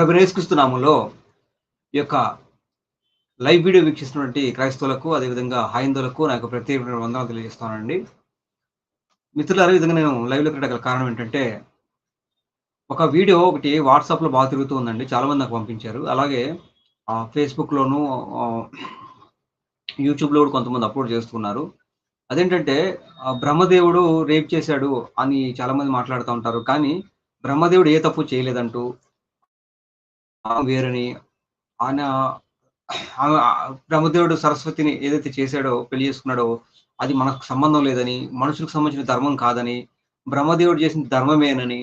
ప్రభు నేర్చుకుస్తున్నాములో ఈ యొక్క live video వీక్షిస్తున్నటువంటి క్రైస్తవులకు అదేవిధంగా హైందులకు నాకు ప్రత్యేకమైన వందనాలు తెలియజేస్తానండి మిత్రులు అదే విధంగా నేను లైవ్లోకి రాగల కారణం ఏంటంటే ఒక వీడియో ఒకటి వాట్సాప్లో బాగా తిరుగుతూ ఉందండి. చాలా మంది నాకు పంపించారు. అలాగే ఫేస్బుక్లోను యూట్యూబ్లో కూడా కొంతమంది అప్లోడ్ చేస్తున్నారు. అదేంటంటే బ్రహ్మదేవుడు రేప్ చేశాడు అని చాలా మంది మాట్లాడుతూ ఉంటారు. కానీ బ్రహ్మదేవుడు ఏ తప్పు చేయలేదంటూ ఆమె వేరని ఆయన ఆమె బ్రహ్మదేవుడు సరస్వతిని ఏదైతే చేశాడో పెళ్ళి చేసుకున్నాడో అది మనకు సంబంధం లేదని మనుషులకు సంబంధించిన ధర్మం కాదని బ్రహ్మదేవుడు చేసిన ధర్మమేనని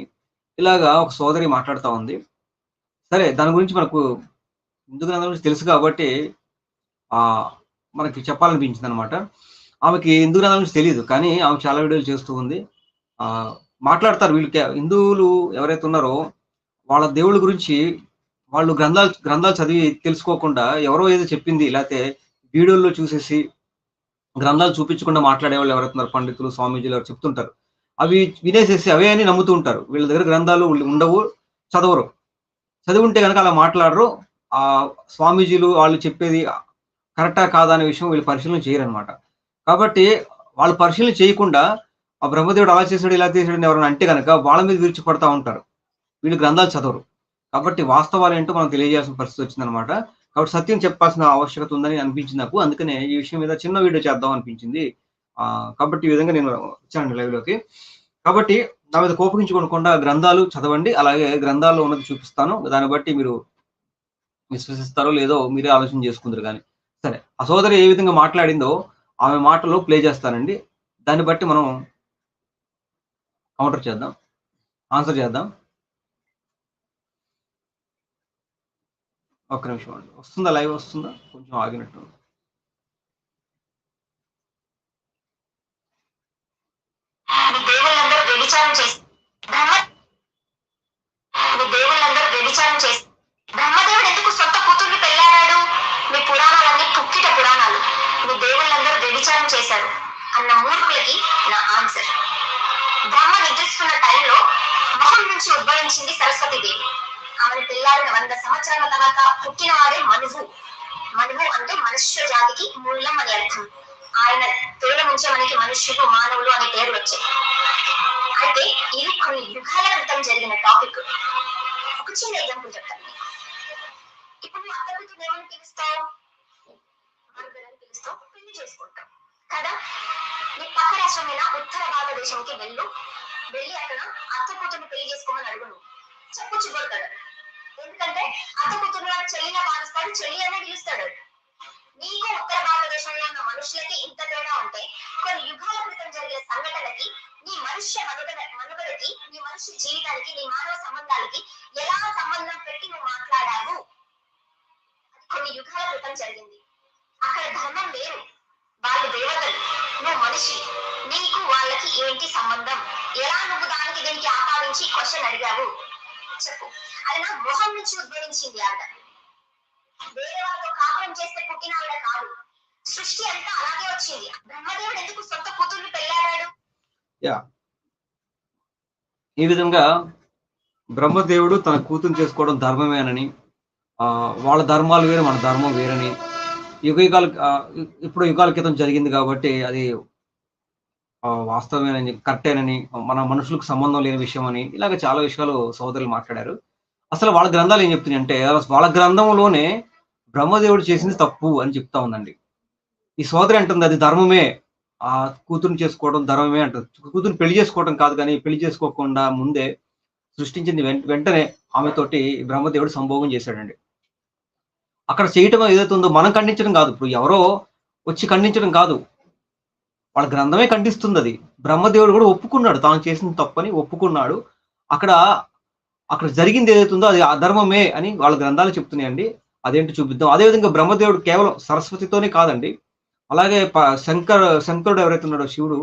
ఇలాగా ఒక సోదరి మాట్లాడుతూ ఉంది. సరే దాని గురించి మనకు హిందూ గ్రంథం గురించి తెలుసు కాబట్టి ఆ మనకి చెప్పాలనిపించింది అనమాట ఆమెకి హిందూ గ్రంథం గురించి తెలియదు కానీ ఆమె చాలా వీడియోలు చేస్తూ ఉంది. ఆ మాట్లాడతారు వీళ్ళకి హిందువులు ఎవరైతే ఉన్నారో వాళ్ళ దేవుళ్ళ గురించి వాళ్ళు గ్రంథాలు గ్రంథాలు చదివి తెలుసుకోకుండా ఎవరో ఏదో చెప్పింది లేకపోతే వీడియోల్లో చూసేసి గ్రంథాలు చూపించకుండా మాట్లాడే వాళ్ళు ఎవరైతున్నారు పండితులు స్వామీజీలు ఎవరు చెప్తుంటారు అవి వినేసేసి అవే అని నమ్ముతూ ఉంటారు. వీళ్ళ దగ్గర గ్రంథాలు ఉండవు చదవరు. చదివి ఉంటే కనుక అలా మాట్లాడరు. ఆ స్వామీజీలు వాళ్ళు చెప్పేది కరెక్టా కాదా అనే విషయం వీళ్ళు పరిశీలన చేయరనమాట కాబట్టి వాళ్ళు పరిశీలన చేయకుండా ఆ బ్రహ్మదేవుడు అలా చేశాడు ఇలా చేశాడు ఎవరైనా అంటే కనుక వాళ్ళ మీద విరిచి పడతా ఉంటారు. వీళ్ళు గ్రంథాలు చదవరు. కాబట్టి వాస్తవాలు ఏంటో మనం తెలియజేయాల్సిన పరిస్థితి వచ్చిందనమాట. కాబట్టి సత్యం చెప్పాల్సిన ఆవశ్యకత ఉందని అనిపించింది నాకు. అందుకనే ఈ విషయం మీద చిన్న వీడియో చేద్దాం అనిపించింది. ఆ కాబట్టి ఈ విధంగా నేను వచ్చాను లైవ్లోకి కాబట్టి నా మీద కోపగించుకోకుండా గ్రంథాలు చదవండి. అలాగే గ్రంథాల్లో ఉన్నది చూపిస్తాను. దాన్ని బట్టి మీరు విశ్వసిస్తారో లేదో మీరే ఆలోచన చేసుకుందరు కానీ. సరే ఆ సోదరి ఏ విధంగా మాట్లాడిందో ఆమె మాటలో ప్లే చేస్తానండి. దాన్ని బట్టి మనం కౌంటర్ చేద్దాం. ఆన్సర్ చేద్దాం. ఒక్క నిమిషం అండి. వస్తుందా? లైవ్ వస్తుందా? కొంచెం ఆగినట్టు చేసి బ్రహ్మదేవుడు ఎందుకు సొంత కూతుర్ని పెళ్ళాడాడు? మీ పురాణాలన్నీ పుక్కిట పురాణాలు. మీ దేవుళ్ళందరూ వ్యభిచారం చేశారు. అన్న మూర్ఖులకి నా ఆన్సర్ బ్రహ్మ నిద్రిస్తున్న టైంలో మొహం నుంచి ఉద్భవించింది సరస్వతి దేవి. ఆమె పెళ్ళాడిన వంద సంవత్సరాల తర్వాత పుట్టినవాడే మనువు. మనువు అంటే మనుష్య జాతికి మూలం అని అర్థం. ఆయన పేరు నుంచే మనకి మనుష్యులు మానవులు అనే పేరు వచ్చాయి. అయితే ఇది కొన్ని యుగాల క్రితం జరిగిన టాపిక్ ఒక చిన్న ఎగ్జాంపుల్ చెప్తాను ఇప్పుడు నువ్వు అత్త కూతురు ఏమని పిలుస్తావు పిలుస్తావు పెళ్ళి చేసుకుంటావు. కదా? నీ పక్క రాష్ట్రమైన ఉత్తర భారతదేశంకి వెళ్ళు. వెళ్ళి అక్కడ అత్త కూతురు పెళ్ళి చేసుకోమని అడుగును నువ్వు. చెప్పు చిగొడతాడు ఎందుకంటే అత్త కూతురు చెల్లిగా భావిస్తాడు చెల్లి అనే పిలుస్తాడు. నీకు ఉత్తర భారతదేశంలో ఉన్న మనుషులకి ఇంత తేడా ఉంటే కొన్ని యుగాల క్రితం జరిగే సంఘటనకి నీ మనుష్య మనుగడ మనుగడకి నీ మనుష్య జీవితానికి నీ మానవ సంబంధాలకి ఎలా సంబంధం పెట్టి నువ్వు మాట్లాడావు? అది కొన్ని యుగాల క్రితం జరిగింది. అక్కడ ధర్మం వేరు. వాళ్ళు దేవతలు నువ్వు మనిషి. నీకు వాళ్ళకి ఏంటి సంబంధం? ఎలా నువ్వు దానికి దీనికి ఆపాదించి క్వశ్చన్ అడిగావు? చెప్పు అది నా మొహం నుంచి ఉద్భవించింది ఆవిడ. వేరే వాళ్ళతో కాపురం చేస్తే పుట్టిన ఆవిడ కాదు. సృష్టి అంతా అలాగే వచ్చింది. బ్రహ్మదేవుడు ఎందుకు సొంత కూతుర్ని పెళ్ళాడాడు? యా. ఈ విధంగా బ్రహ్మదేవుడు తన కూతురు చేసుకోవడం ధర్మమేనని వాళ్ళ ధర్మాలు వేరు మన ధర్మం వేరని యుగ యుగాల ఇప్పుడు యుగాల క్రితం జరిగింది కాబట్టి అది వాస్తవమేనని కరెక్టేనని మన మనుషులకు సంబంధం లేని విషయం అని ఇలాగ చాలా విషయాలు సోదరులు మాట్లాడారు. అసలు వాళ్ళ గ్రంథాలు ఏం చెప్తున్నాయి అంటే వాళ్ళ గ్రంథంలోనే బ్రహ్మదేవుడు చేసింది తప్పు అని చెప్తా ఉందండి. ఈ సోదరి అంటుంది అది ధర్మమే. ఆ కూతురుని చేసుకోవడం ధర్మమే అంటుంది. కూతురుని పెళ్ళి చేసుకోవడం కాదు కానీ పెళ్ళి చేసుకోకుండా ముందే సృష్టించింది వెంట వెంటనే ఆమెతోటి బ్రహ్మదేవుడు సంభోగం చేశాడండి. అక్కడ చేయటం ఏదైతే ఉందో మనం ఖండించడం కాదు. ఇప్పుడు ఎవరో వచ్చి ఖండించడం కాదు. వాళ్ళ గ్రంథమే ఖండిస్తుంది అది బ్రహ్మదేవుడు కూడా ఒప్పుకున్నాడు. తాను చేసిన తప్పని ఒప్పుకున్నాడు. అక్కడ అక్కడ జరిగింది ఏదైతుందో ఉందో అది అధర్మమే అని వాళ్ళ గ్రంథాలు చెప్తున్నాయండి. అదేంటి చూపిద్దాం. అదేవిధంగా బ్రహ్మదేవుడు కేవలం సరస్వతితోనే కాదండి. అలాగే శంకర్ శంకరుడు ఎవరైతే ఉన్నాడో శివుడు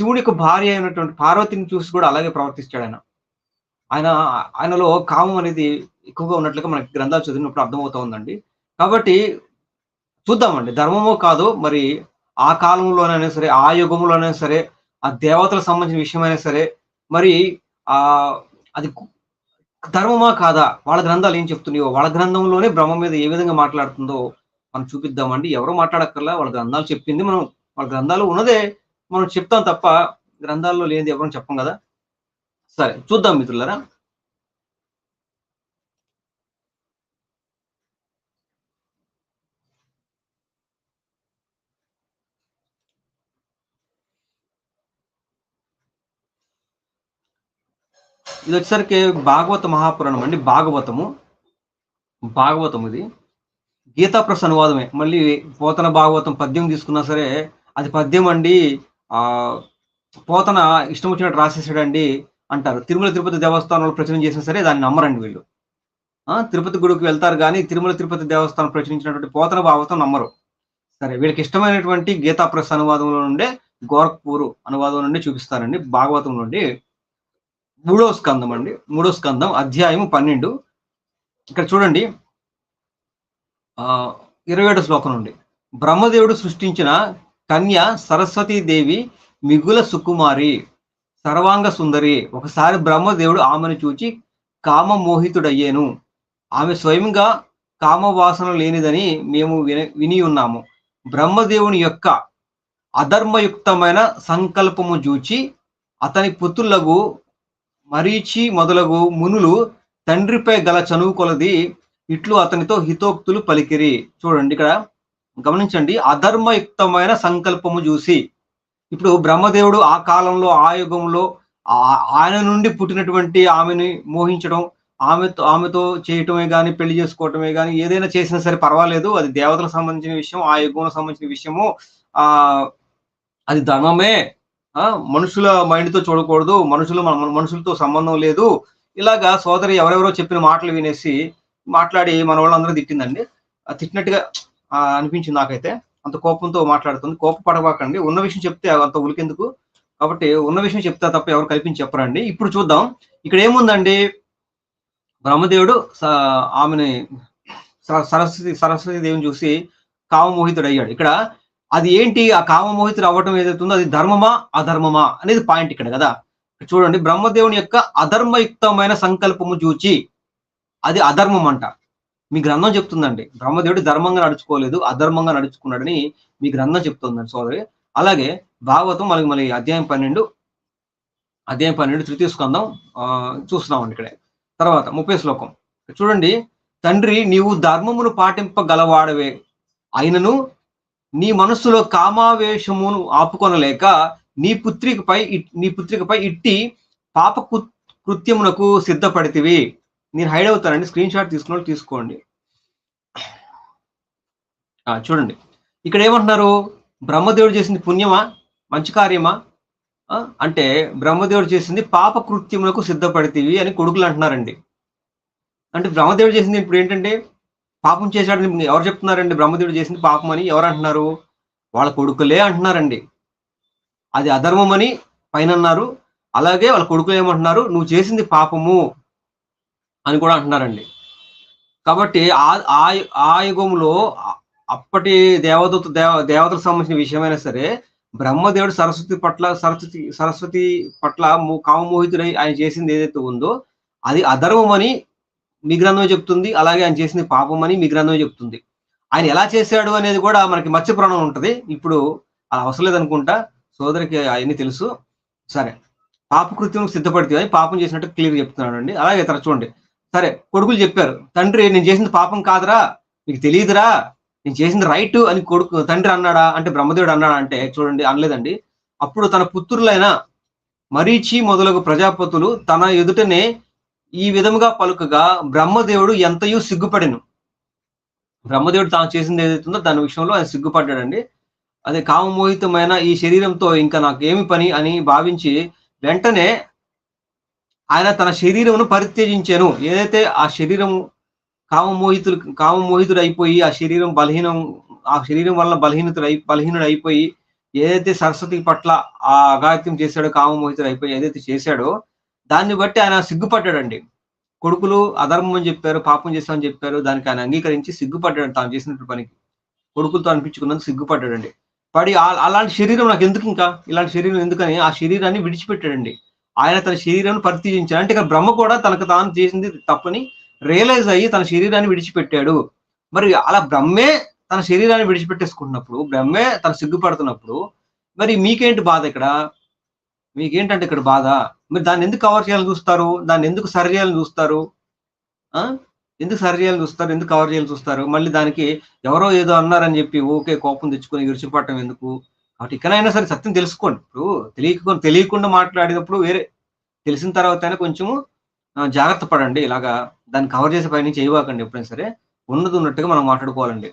శివుడి యొక్క భార్య అయినటువంటి పార్వతిని చూసి కూడా అలాగే ప్రవర్తిస్తాడు ఆయన. ఆయన ఆయనలో కామం అనేది ఎక్కువగా ఉన్నట్లుగా మనకి గ్రంథాలు చదివినప్పుడు అర్థమవుతా ఉందండి. కాబట్టి చూద్దామండి. ధర్మమో కాదో మరి ఆ కాలంలోనైనా సరే ఆ యుగంలోనైనా సరే ఆ దేవతలకు సంబంధించిన విషయమైనా సరే మరి ఆ అది ధర్మమా కాదా? వాళ్ళ గ్రంథాలు ఏం చెప్తున్నాయో వాళ్ళ గ్రంథంలోనే బ్రహ్మ మీద ఏ విధంగా మాట్లాడుతుందో మనం చూపిద్దామండి. ఎవరు మాట్లాడక్కర్లా వాళ్ళ గ్రంథాలు చెప్పింది మనం వాళ్ళ గ్రంథాలు ఉన్నదే మనం చెప్తాం తప్ప గ్రంథాల్లో లేనిది ఎవరు చెప్పం కదా? సరే చూద్దాం మిత్రులారా. ఇది వచ్చేసరికి భాగవత మహాపురాణం అండి. భాగవతము. భాగవతం ఇది. గీతా ప్లస్ అనువాదమే. మళ్ళీ పోతన భాగవతం పద్యం తీసుకున్నా సరే అది పద్యం అండి ఆ పోతన ఇష్టం వచ్చినట్టు రాసేసాడండి అంటారు. తిరుమల తిరుపతి దేవస్థానంలో ప్రచురణ చేసినా సరే దాన్ని నమ్మరండి వీళ్ళు. ఆ తిరుపతి గుడికి వెళ్తారు కానీ తిరుమల తిరుపతి దేవస్థానం ప్రచురించినటువంటి పోతన భాగవతం నమ్మరు. సరే వీళ్ళకి ఇష్టమైనటువంటి గీతా ప్రెస్ అనువాదంలో నుండే గోరఖ్పూర్ అనువాదం నుండి చూపిస్తారండి. భాగవతం నుండి మూడో స్కందం అండి. మూడో స్కందం అధ్యాయం పన్నెండు. ఇక్కడ చూడండి. ఇరవై ఏడు శ్లోకం నుండి. బ్రహ్మదేవుడు సృష్టించిన కన్య సరస్వతీదేవి మిగుల సుకుమారి సర్వాంగ సుందరి. ఒకసారి బ్రహ్మదేవుడు ఆమెను చూచి కామమోహితుడయ్యాను. ఆమె స్వయంగా కామవాసన లేనిదని మేము విని విని ఉన్నాము. బ్రహ్మదేవుని యొక్క అధర్మయుక్తమైన సంకల్పము చూచి అతని పుత్రులకు మరీచి మొదలగు మునులు తండ్రిపై గల చనువు కొలది ఇట్లు అతనితో హితోక్తులు పలికిరి. చూడండి ఇక్కడ గమనించండి అధర్మయుక్తమైన సంకల్పము చూసి. ఇప్పుడు బ్రహ్మదేవుడు ఆ కాలంలో ఆ యుగంలో ఆ- ఆయన నుండి పుట్టినటువంటి ఆమెని మోహించడం ఆమెతో ఆమెతో చేయటమే కానీ పెళ్ళి చేసుకోవటమే కానీ ఏదైనా చేసినా సరే పర్వాలేదు అది దేవతలకు సంబంధించిన విషయం ఆ యుగంలో సంబంధించిన విషయము ఆ అది ధర్మమే. మనుషుల మైండ్తో చూడకూడదు మనుషులు మన మనుషులతో సంబంధం లేదు. ఇలాగా సోదరి ఎవరెవరో చెప్పిన మాటలు వినేసి మాట్లాడి మన వాళ్ళందరూ తిట్టిందండి. తిట్టినట్టుగా ఆ, అనిపించింది నాకైతే. అంత కోపంతో మాట్లాడుతుంది. కోపపడబాకండి. ఉన్న విషయం చెప్తే అంత ఉలికెందుకు? కాబట్టి ఉన్న విషయం చెప్తే తప్ప ఎవరు కల్పించి చెప్పరండి. ఇప్పుడు చూద్దాం. ఇక్కడ ఏముందండి? బ్రహ్మదేవుడు ఆమెని స- సరస్వతి సరస్వతి దేవిని చూసి కామమోహితుడు అయ్యాడు ఇక్కడ అది ఏంటి? ఆ కామమోహితుడు అవ్వటం ఏదైతుందో అది ధర్మమా? అధర్మమా? అనేది పాయింట్ ఇక్కడ కదా. చూడండి బ్రహ్మదేవుని యొక్క అధర్మయుక్తమైన సంకల్పము చూచి అది అధర్మం అంట మీ గ్రంథం చెప్తుందండి బ్రహ్మదేవుడు ధర్మంగా నడుచుకోలేదు అధర్మంగా నడుచుకున్నాడని మీ గ్రంథం చెప్తుందండి సోదరి. అలాగే భాగవతం మనకి మళ్ళీ అధ్యాయం పన్నెండు అధ్యాయం పన్నెండు తృతీయ స్కందం ఆ, చూస్తున్నామండి ఇక్కడే. తర్వాత ముప్పై శ్లోకం. చూడండి తండ్రి నీవు ధర్మమును పాటింపగలవాడవే. అయినను నీ మనస్సులో కామావేశమును ఆపుకొనలేక నీ పుత్రికపై నీ పుత్రికపై ఇట్టి పాప కృత్యమునకు సిద్ధపడితివి. నేను హైడ్ అవుతానండి స్క్రీన్ షాట్ తీసుకున్న తీసుకోండి. చూడండి. ఇక్కడ ఏమంటున్నారు? బ్రహ్మదేవుడు చేసింది పుణ్యమా? మంచి కార్యమా? అంటే బ్రహ్మదేవుడు చేసింది పాప కృత్యములకు సిద్ధపడితివి అని కొడుకులు అంటున్నారండి. అంటే బ్రహ్మదేవుడు చేసింది ఇప్పుడు ఏంటంటే పాపం చేశాడని ఎవరు చెప్తున్నారండి? బ్రహ్మదేవుడు చేసింది పాపం అని. ఎవరు అంటున్నారు? వాళ్ళ కొడుకులే అంటున్నారండి. అది అధర్మం అని పైన అన్నారు. అలాగే వాళ్ళ కొడుకులు ఏమంటున్నారు? నువ్వు చేసింది పాపము అని కూడా అంటున్నారండి. కాబట్టి ఆ యుగంలో అప్పటి దేవదూత దేవ దేవతలకు సంబంధించిన విషయమైనా సరే బ్రహ్మదేవుడు సరస్వతి పట్ల సరస్వతి సరస్వతి పట్ల కామమోహితుడై ఆయన చేసింది ఏదైతే ఉందో అది అధర్మం అని మీ గ్రంథమే చెప్తుంది అలాగే ఆయన చేసింది పాపం అని మీ గ్రంథమే చెప్తుంది. ఆయన ఎలా చేశాడు అనేది కూడా మనకి మత్స్యపురాణం ఉంటుంది. ఇప్పుడు అలా అవసరం లేదనుకుంటా సోదరికి అవన్నీ తెలుసు. సరే పాపకృత్యం సిద్ధపడితే అని పాపం చేసినట్టు క్లియర్ చెప్తున్నాడు అండి. అలాగే తర చూడండి. సరే కొడుకులు చెప్పారు తండ్రి నేను చేసింది పాపం కాదురా నీకు తెలియదురా నేను చేసింది రైట్ అని కొడుకు తండ్రి అన్నాడా? అంటే బ్రహ్మదేవుడు అన్నాడా అంటే చూడండి అనలేదండి. అప్పుడు తన పుత్రులైన మరీచి మొదలగు ప్రజాపతులు తన ఎదుటనే ఈ విధముగా పలుకగా బ్రహ్మదేవుడు ఎంతయో సిగ్గుపడిను. బ్రహ్మదేవుడు తాను చేసింది ఏదైతుందో దాని విషయంలో ఆయన సిగ్గుపడ్డాడండి. అదే కామమోహితమైన ఈ శరీరంతో ఇంకా నాకు ఏమి పని అని భావించి వెంటనే ఆయన తన శరీరమును పరిత్యజించాను. ఏదైతే ఆ శరీరం కామమోహితులు కామమోహితుడు అయిపోయి ఆ శరీరం బలహీనం ఆ శరీరం వల్ల బలహీనతుడు అయి బలహీనుడు అయిపోయి ఏదైతే సరస్వతి పట్ల ఆ అగాత్యం చేశాడో కామమోహితుడు అయిపోయి ఏదైతే చేశాడో దాన్ని బట్టి ఆయన సిగ్గుపడ్డాడండి. కొడుకులు అధర్మం అని చెప్పారు పాపం చేస్తామని చెప్పారు దానికి ఆయన అంగీకరించి సిగ్గుపడ్డాడు తాను చేసినట్టు పనికి. కొడుకులతో అనిపించుకున్నందుకు సిగ్గుపడ్డాడండి. పడి అలాంటి శరీరం నాకు ఎందుకు ఇంకా? ఇలాంటి శరీరం ఎందుకని? ఆ శరీరాన్ని విడిచిపెట్టాడండి. ఆయన తన శరీరాన్ని పరిత్యజించాడు. అంటే ఇక్కడ బ్రహ్మ కూడా తనకు తాను చేసింది తప్పని రియలైజ్ అయ్యి తన శరీరాన్ని విడిచిపెట్టాడు. మరి అలా బ్రహ్మే తన శరీరాన్ని విడిచిపెట్టేసుకుంటున్నప్పుడు బ్రహ్మే తన సిగ్గుపడుతున్నప్పుడు మరి మీకేంటి బాధ ఇక్కడ? మీకేంటంటే ఇక్కడ బాధ? మీరు దాన్ని ఎందుకు కవర్ చేయాలని చూస్తారు? దాన్ని ఎందుకు సరి చేయాలని చూస్తారు? ఆ? ఎందుకు సరి చేయాలని చూస్తారు? ఎందుకు కవర్ చేయాలని చూస్తారు? మళ్ళీ దానికి ఎవరో ఏదో అన్నారని చెప్పి ఓకే కోపం తెచ్చుకొని విరుచుకుపడటం ఎందుకు? కాబట్టి ఇక్కడైనా సరే సత్యం తెలుసుకోండి. ఇప్పుడు తెలియకుండా తెలియకుండా మాట్లాడినప్పుడు వేరే తెలిసిన తర్వాత కొంచెము జాగ్రత్త పడండి. ఇలాగా దాన్ని కవర్ చేసే పని చేయవాకండి ఎప్పుడైనా సరే. ఉన్నది ఉన్నట్టుగా మనం మాట్లాడుకోవాలండి.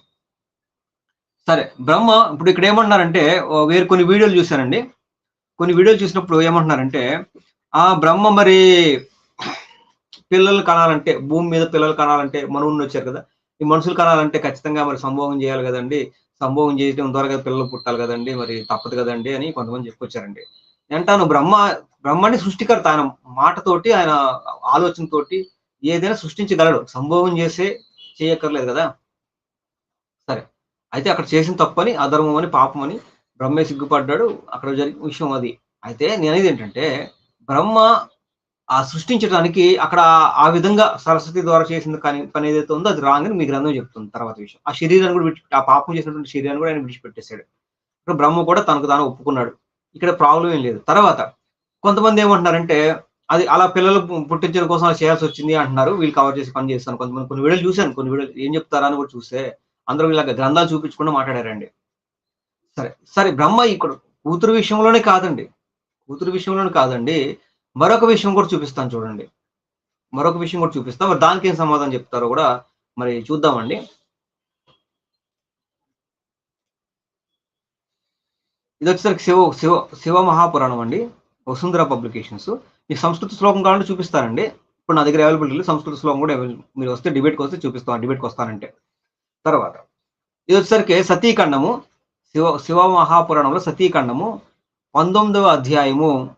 సరే బ్రహ్మ ఇప్పుడు ఇక్కడ ఏమంటున్నారంటే వేరు కొన్ని వీడియోలు చూశానండి. కొన్ని వీడియోలు చూసినప్పుడు ఏమంటున్నారంటే ఆ బ్రహ్మ మరి పిల్లలు కనాలంటే భూమి మీద పిల్లలు కనాలంటే మనవుని వచ్చారు కదా. ఈ మనుషులు కనాలంటే ఖచ్చితంగా మరి సంభోగం చేయాలి కదండి. సంభోగం చేయడం ద్వారా పిల్లలు పుట్టాలి కదండి. మరి తప్పదు కదండి అని కొంతమంది చెప్పుకొచ్చారండి. అంటాను బ్రహ్మ బ్రహ్మని సృష్టికర్త ఆయన మాటతోటి ఆయన ఆలోచనతోటి ఏదైనా సృష్టించగలడు. సంభోగం చేసే చేయక్కర్లేదు కదా. సరే. అయితే అక్కడ చేసిన తప్పని అధర్మం అని పాపం అని బ్రహ్మే సిగ్గుపడ్డాడు. అక్కడ జరిగిన విషయం అది. అయితే నేను అనేది ఏంటంటే బ్రహ్మ ఆ సృష్టించడానికి అక్కడ ఆ విధంగా సరస్వతి ద్వారా చేసిన పని ఏదైతే ఉందో అది రాంగ్ అని మీ గ్రంథం చెప్తుంది తర్వాత విషయం. ఆ శరీరాన్ని కూడా విడిచి ఆ పాపం చేసినటువంటి శరీరాన్ని కూడా ఆయన విడిచిపెట్టేశాడు. ఇక్కడ బ్రహ్మ కూడా తనకు తాను ఒప్పుకున్నాడు. ఇక్కడ ప్రాబ్లం ఏం లేదు. తర్వాత కొంతమంది ఏమంటున్నారంటే అది అలా పిల్లలు పుట్టించడం కోసం అలా చేయాల్సి వచ్చింది అంటున్నారు. వీళ్ళు కవర్ చేసి పని చేస్తాను. కొంతమంది కొన్ని వీడియోలు చూశాను. కొన్ని వీడియోలు ఏం చెప్తారా అని కూడా చూస్తే అందరూ ఇలాగ గ్రంథాలు చూపించకుండా మాట్లాడారండి. సరే సరే బ్రహ్మ ఇక్కడ కూతురు విషయంలోనే కాదండి. కూతురు విషయంలోనే కాదండి. మరొక విషయం కూడా చూపిస్తాను చూడండి. మరొక విషయం కూడా చూపిస్తాం మరి దానికి ఏం సమాధానం చెప్తారో కూడా మరి చూద్దామండి. ఇది వచ్చేసరికి శివ శివ శివ మహాపురాణం అండి. వసుంధర పబ్లికేషన్స్. ఈ సంస్కృత శ్లోకం కావాలంటే చూపిస్తారండి ఇప్పుడు నా దగ్గర అవైలబిలిటీ లేదు. సంస్కృత శ్లోకం కూడా మీరు వస్తే డిబేట్కి వస్తే చూపిస్తాం డిబేట్కి వస్తానంటే. తర్వాత ఇది వచ్చేసరికి సతీఖండము. శివ శివ మహాపురాణంలో సతీఖండము పంతొమ్మిదవ అధ్యాయము.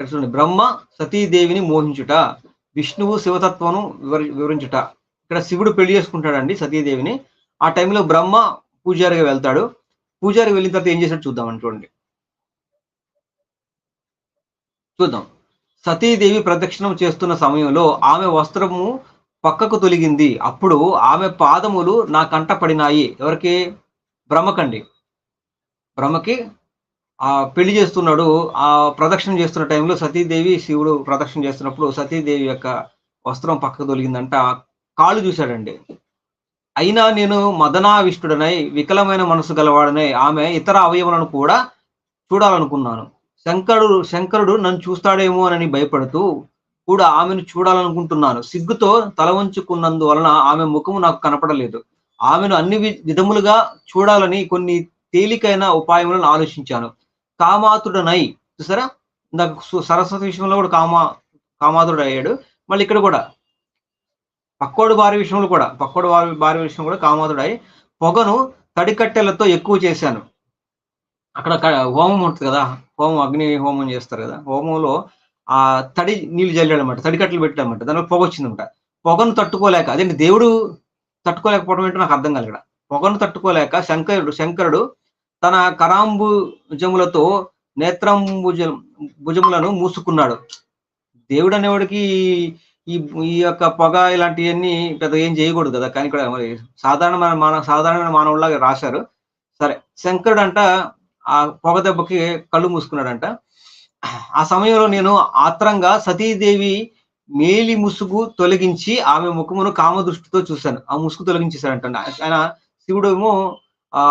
చూడండి బ్రహ్మ సతీదేవిని మోహించుట విష్ణువు శివతత్వను వివరి వివరించుట. ఇక్కడ శివుడు పెళ్ళి చేసుకుంటాడండి సతీదేవిని. ఆ టైంలో బ్రహ్మ పూజారిగా వెళ్తాడు. పూజారి వెళ్ళిన తర్వాత ఏం చేశాడు చూద్దామని చూడండి. చూద్దాం. సతీదేవి ప్రదక్షిణం చేస్తున్న సమయంలో ఆమె వస్త్రము పక్కకు తొలగింది. అప్పుడు ఆమె పాదములు నా కంట పడినాయి. ఎవరికి? బ్రహ్మకండి. బ్రహ్మకి ఆ పెళ్ళి చేస్తున్నాడు. ఆ ప్రదక్షిణ చేస్తున్న టైంలో సతీదేవి శివుడు ప్రదక్షిణ చేస్తున్నప్పుడు సతీదేవి యొక్క వస్త్రం పక్కకు తొలిగిందంట. కాళ్ళు చూశాడండి. అయినా నేను మదనావిష్టుడనై వికలమైన మనసు గలవాడనై ఆమె ఇతర అవయవులను కూడా చూడాలనుకున్నాను. శంకరుడు శంకరుడు నన్ను చూస్తాడేమో అని భయపడుతూ కూడా ఆమెను చూడాలనుకుంటున్నాను. సిగ్గుతో తల వంచుకున్నందువలన ఆమె ముఖము నాకు కనపడలేదు. ఆమెను అన్ని వి- విధములుగా చూడాలని కొన్ని తేలికైన ఉపాయములను ఆలోచించాను. కామాతుడనై చూసారా? నాకు సు- సరస్వతి విషయంలో కూడా కామా కామాతుడు అయ్యాడు మళ్ళీ ఇక్కడ కూడా. పక్కోడు భార్య విషయంలో కూడా పక్కోడు వారి భార్య విషయం కూడా కామాతుడై పొగను తడికట్టెలతో ఎక్కువ చేశాను. అక్కడ హోమం ఉంటుంది కదా? హోమం అగ్ని హోమం చేస్తారు కదా? హోమంలో ఆ తడి నీళ్ళు జల్లాడు అనమాట తడికట్టలు పెట్టాడనమాట. దానిలో పొగ వచ్చిందనమాట. పొగను తట్టుకోలేక అదేంటి దేవుడు తట్టుకోలేకపోవడం ఏంటో నాకు అర్థం కాలేదు పొగను తట్టుకోలేక శంకరుడు శంకరుడు తన కరాంబుజములతో నేత్రంబుజ భుజములను మూసుకున్నాడు. దేవుడు అనేవాడికి ఈ ఈ యొక్క పొగ ఇలాంటివన్నీ పెద్ద ఏం చేయకూడదు కదా. కానీ ఇక్కడ మరి సాధారణ మానవ సాధారణ మానవులాగా రాశారు. సరే శంకరుడు అంట ఆ పొగ దెబ్బకి కళ్ళు మూసుకున్నాడంట. ఆ సమయంలో నేను ఆత్రంగా సతీదేవి మేలి ముసుగు తొలగించి ఆమె ముఖమును కామ దృష్టితో చూశాను. ఆ ముసుగు తొలగించేశాడంట ఆయన శివుడు ఏమో ఆ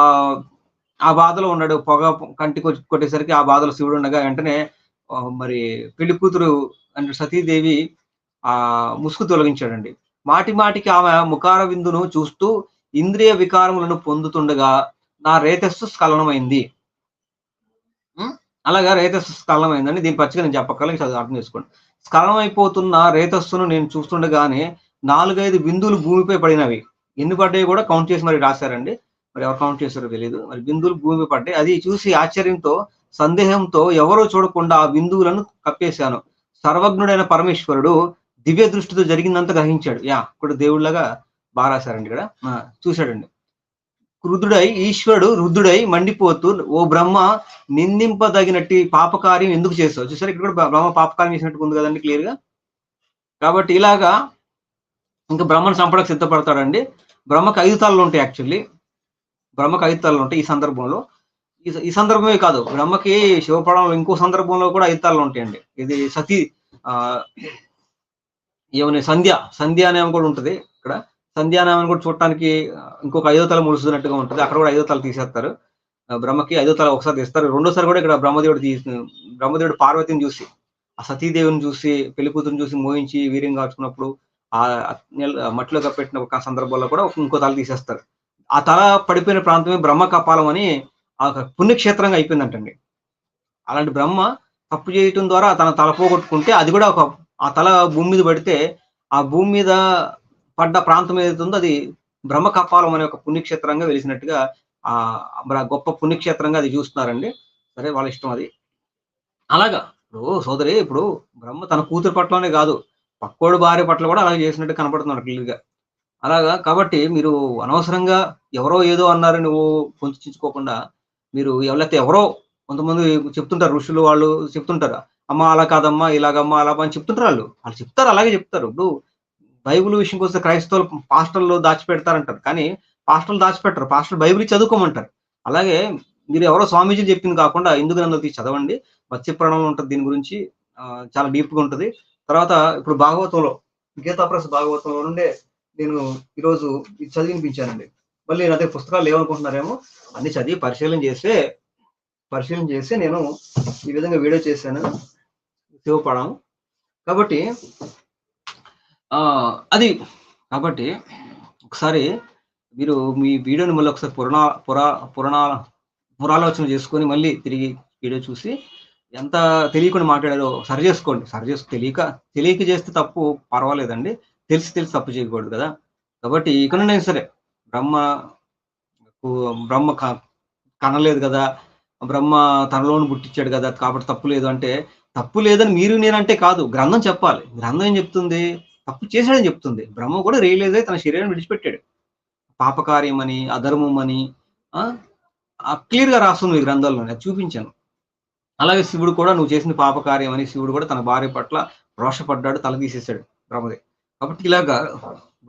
ఆ బాధలో ఉన్నాడు. పొగ వచ్చి కొట్టేసరికి ఆ బాధలో శివుడు ఉండగా వెంటనే మరి పెళ్ళి కూతురు అంటే సతీదేవి ఆ ముసుగు తొలగించాడండి. మాటి మాటికి ఆమె ముఖార విందును చూస్తూ ఇంద్రియ వికారములను పొందుతుండగా నా రేతస్సు స్ఖలనమైంది? అలాగా రేతస్సు స్ఖలనమైందని దీని పచ్చిగా నేను చదువు అర్థం చేసుకోండి. స్ఖలనం అయిపోతున్న రేతస్సును నేను చూస్తుండగానే నాలుగైదు బిందువులు భూమిపై పడినవి. ఎన్ని పడ్డాయి కూడా కౌంట్ చేసి మరి రాశారండి. మరి ఎవరు కౌంట్ చేశారో తెలియదు మరి బిందువులు భూమిపై పడ్డాయి. అది చూసి ఆశ్చర్యంతో సందేహంతో ఎవరో చూడకుండా ఆ బిందువులను కప్పేశాను. సర్వజ్ఞుడైన పరమేశ్వరుడు దివ్య దృష్టితో జరిగిందంతా గ్రహించాడు. యా ఇక్కడ దేవుళ్ళగా బాగా రాశారండి ఇక్కడ. ఆ, చూశాడండి. క్రుద్ధుడై ఈశ్వరుడు రుద్ధుడై మండిపోతూ ఓ బ్రహ్మ నిందింపదగినట్టు పాపకార్యం ఎందుకు చేస్తావు? చూసారు ఇక్కడ కూడా బ్రహ్మ పాపకార్యం చేసినట్టు ఉంది కదండి క్లియర్గా? కాబట్టి ఇలాగా ఇంకా బ్రహ్మను చంపడానికి సిద్ధపడతాడండి. బ్రహ్మకు ఐదు తలలు ఉంటాయి యాక్చువల్లీ బ్రహ్మకు ఐదు తలలు ఉంటాయి ఈ సందర్భంలో. ఈ సందర్భమే కాదు బ్రహ్మకి శివపడంలో ఇంకో సందర్భంలో కూడా ఐదు తలలు ఉంటాయండి. ఇది సతీ ఆ ఏమని సంధ్య సంధ్య అనే కూడా ఉంటుంది ఇక్కడ. సంధ్యానామని కూడా చూడటానికి ఇంకొక ఐదో తల ములుస్తున్నట్టుగా ఉంటుంది. అక్కడ కూడా ఐదో తల తీసేస్తారు. బ్రహ్మకి ఐదో తల ఒకసారి తీస్తారు. రెండోసారి కూడా ఇక్కడ బ్రహ్మదేవుడు తీసి బ్రహ్మదేవుడు పార్వతిని చూసి ఆ సతీదేవిని చూసి పెళ్ళి కూతురుని చూసి మోహించి వీర్యం కాచుకున్నప్పుడు ఆ మట్టిలో కప్పెట్టిన ఒక సందర్భంలో కూడా ఇంకో తల తీసేస్తారు. ఆ తల పడిపోయిన ప్రాంతమే బ్రహ్మ కపాలం అని ఒక పుణ్యక్షేత్రంగా అయిపోయిందంటండి. అలాంటి బ్రహ్మ తప్పు చేయటం ద్వారా తన తల పోగొట్టుకుంటే అది కూడా ఒక ఆ తల భూమి మీద పడితే ఆ భూమి మీద పడ్డ ప్రాంతం ఏదైతే ఉందో అది బ్రహ్మ కపాలం అనే ఒక పుణ్యక్షేత్రంగా వెలిసినట్టుగా ఆ గొప్ప పుణ్యక్షేత్రంగా అది చూస్తున్నారండి. సరే వాళ్ళ ఇష్టం అది. అలాగా ఇప్పుడు సోదరి ఇప్పుడు బ్రహ్మ తన కూతురు పట్లనే కాదు పక్కోడు భార్య పట్ల కూడా అలాగే చేసినట్టు కనపడుతున్నాడు క్లియర్గా. అలాగా కాబట్టి మీరు అనవసరంగా ఎవరో ఏదో అన్నారని నువ్వు పొంచుకోకుండా మీరు ఎవరైతే ఎవరో కొంతమంది చెప్తుంటారు ఋషులు వాళ్ళు చెప్తుంటారు అమ్మ అలా కాదమ్మా ఇలాగమ్మా అలా అని చెప్తుంటారు వాళ్ళు. వాళ్ళు చెప్తారు అలాగే చెప్తారు. ఇప్పుడు బైబిల్ విషయంకి వస్తే క్రైస్తవులు పాస్టర్లు దాచిపెడతారంటారు. కానీ పాస్టర్లు దాచిపెట్టరు. పాస్టర్లు బైబిల్ చదువుకోమంటారు. అలాగే మీరు ఎవరో స్వామీజీలు చెప్పింది కాకుండా హిందూ గ్రంథాలు తీసి చదవండి. మత్స్య ప్రాణంలో ఉంటుంది దీని గురించి చాలా డీప్గా ఉంటుంది. తర్వాత ఇప్పుడు భాగవతంలో గీతాప్రస్ భాగవతంలో నుండే నేను ఈరోజు ఇది చదివినిపించానండి. మళ్ళీ నేను అదే పుస్తకాలు లేవనుకుంటున్నారేమో అన్ని చదివి పరిశీలన చేస్తే పరిశీలన చేసి నేను ఈ విధంగా వీడియో చేశాను. శివపడం కాబట్టి అది కాబట్టి ఒకసారి మీరు మీ వీడియోని మళ్ళీ ఒకసారి పురాణ పురా పురాణ పురాలోచన చేసుకొని మళ్ళీ తిరిగి వీడియో చూసి ఎంత తెలియకుండా మాట్లాడారో సరి చేసుకోండి. సరి చేసు తెలియక తెలియక చేస్తే తప్పు పర్వాలేదండి. తెలిసి తెలిసి తప్పు చేయకూడదు కదా. కాబట్టి ఇక్కడ సరే బ్రహ్మ బ్రహ్మ క- కనలేదు కదా. బ్రహ్మ తనలోను పుట్టించాడు కదా. కాబట్టి తప్పు లేదు అంటే తప్పు లేదని మీరు నేనంటే కాదు. గ్రంథం చెప్పాలి. గ్రంథం ఏం చెప్తుంది? తప్పు చేశాడని చెప్తుంది. బ్రహ్మ కూడా రియలైజ్ అయ్యి తన శరీరాన్ని విడిచిపెట్టాడు. పాపకార్యం అని అధర్మం అని క్లియర్గా రాస్తుంది ఈ గ్రంథాల్లోనే అది చూపించాను. అలాగే శివుడు కూడా నువ్వు చేసిన పాపకార్యం అని శివుడు కూడా తన భార్య పట్ల రోషపడ్డాడు తల తీసేశాడు బ్రహ్మదేవ్ కాబట్టి ఇలాగా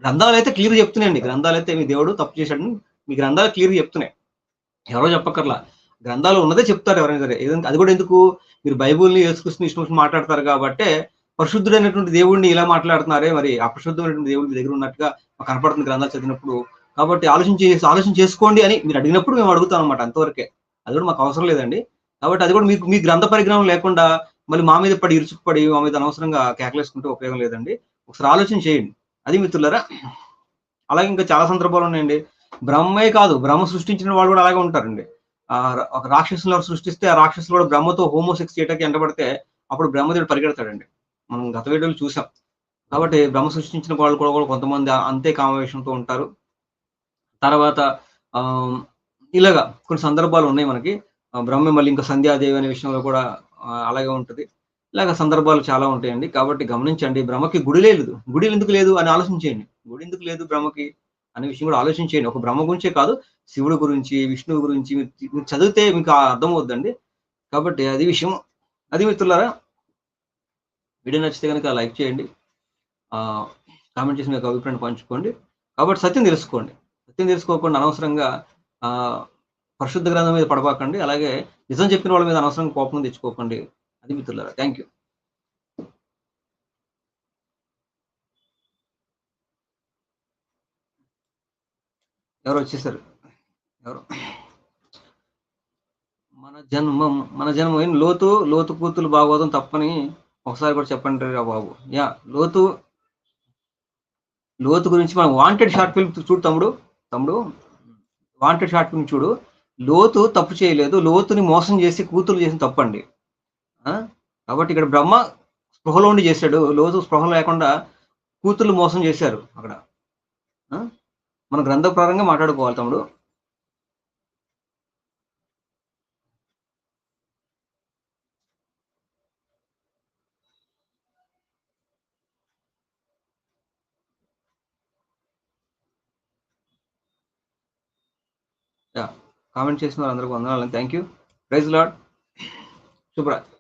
గ్రంథాలు అయితే క్లియర్ చెప్తున్నాయండి. గ్రంథాలు అయితే మీ దేవుడు తప్పు చేశాడని మీ గ్రంథాలు క్లియర్ చెప్తున్నాయి. ఎవరో చెప్పక్కర్లా. గ్రంథాలు ఉన్నదే చెప్తారు ఎవరైనా సరే. అది కూడా ఎందుకు? మీరు బైబుల్ని యేసుకృష్ణ ఇష్టం మాట్లాడతారు కాబట్టి పరిశుద్ధుడైనటువంటి దేవుడిని ఇలా మాట్లాడుతున్నారే? మరి అపరిశుద్ధమైనటువంటి దేవుడి దగ్గర ఉన్నట్టుగా మాకు కనపడుతుంది గ్రంథాలు చదివినప్పుడు. కాబట్టి ఆలోచించి ఆలోచన చేసుకోండి అని మీరు అడిగినప్పుడు మేము అడుగుతాం అనమాట అంతవరకే. అది కూడా మాకు అవసరం లేదండి. కాబట్టి అది కూడా మీకు మీ గ్రంథ పరిజ్ఞానం లేకుండా మళ్ళీ మా మీద పడి ఇరుచుకుపడి మా మీద అనవసరంగా కేకలేసుకుంటే ఉపయోగం లేదండి. ఒకసారి ఆలోచన చేయండి. అది మిత్రులరా అలాగే ఇంకా చాలా సందర్భాలు ఉన్నాయండి. బ్రహ్మే కాదు బ్రహ్మ సృష్టించిన వాళ్ళు కూడా అలాగే ఉంటారండి. ఆ ఒక రాక్షసులు సృష్టిస్తే ఆ రాక్షసులు కూడా బ్రహ్మతో హోమోసెక్స్ చేయటానికి ఎండబడితే అప్పుడు బ్రహ్మదేవుడు పరిగెడతాడండి. మనం గత వీడియోలు చూసాం. కాబట్టి బ్రహ్మ సృష్టించిన వాళ్ళు కూడా కూడా కొంతమంది అంతే కామవేషంతో ఉంటారు. తర్వాత ఆ ఇలాగా కొన్ని సందర్భాలు ఉన్నాయి మనకి. బ్రహ్మ మళ్ళీ ఇంకా సంధ్యాదేవి అనే విషయంలో కూడా అలాగే ఉంటుంది. ఇలాగ సందర్భాలు చాలా ఉంటాయండి. కాబట్టి గమనించండి బ్రహ్మకి గుడి లేదు. గుడి ఎందుకు లేదు అని ఆలోచించేయండి. గుడి ఎందుకు లేదు బ్రహ్మకి అనే విషయం కూడా ఆలోచించేయండి. ఒక బ్రహ్మ గురించే కాదు శివుడు గురించి విష్ణువు గురించి మీరు చదివితే మీకు అర్థం అవుద్దండి కాబట్టి అది విషయం. అది మిత్రులారా వీడియో నచ్చితే కనుక లైక్ చేయండి. కామెంట్ చేసి మీకు అభిప్రాయం పంచుకోండి. కాబట్టి సత్యం తెలుసుకోండి. సత్యం తెలుసుకోకుండా అనవసరంగా ఆ, పరిశుద్ధ గ్రంథం మీద పడబాకండి. అలాగే నిజం చెప్పిన వాళ్ళ మీద అనవసరంగా కోపం తెచ్చుకోకండి. అది మిత్రులారా థ్యాంక్ యూ ఎవరు వచ్చేసారు? ఎవరు? మన జన్మం మన జన్మం లోతు లోతు కూతులు భాగవతం తప్పని ఒకసారి కూడా చెప్పండి రా బాబు. యా లోతు లోతు గురించి మనం వాంటెడ్ షార్ట్ ఫిల్మ్ చూడు తమ్ముడు తమ్ముడు. వాంటెడ్ షార్ట్ ఫిల్మ్ చూడు. లోతు తప్పు చేయలేదు. లోతుని మోసం చేసి కూతురు చేసిన తప్పండి. కాబట్టి ఇక్కడ బ్రహ్మ స్పృహలో ఉండి చేశాడు. లోతు స్పృహ లేకుండా కూతుర్లు మోసం చేశారు అక్కడ. మన గ్రంథ ప్రకారంగా మాట్లాడుకోవాలి తమ్ముడు. కామెంట్ చేసిన వారందరికీ వందనాలు. Thank you praise Lord శుభరాత్రి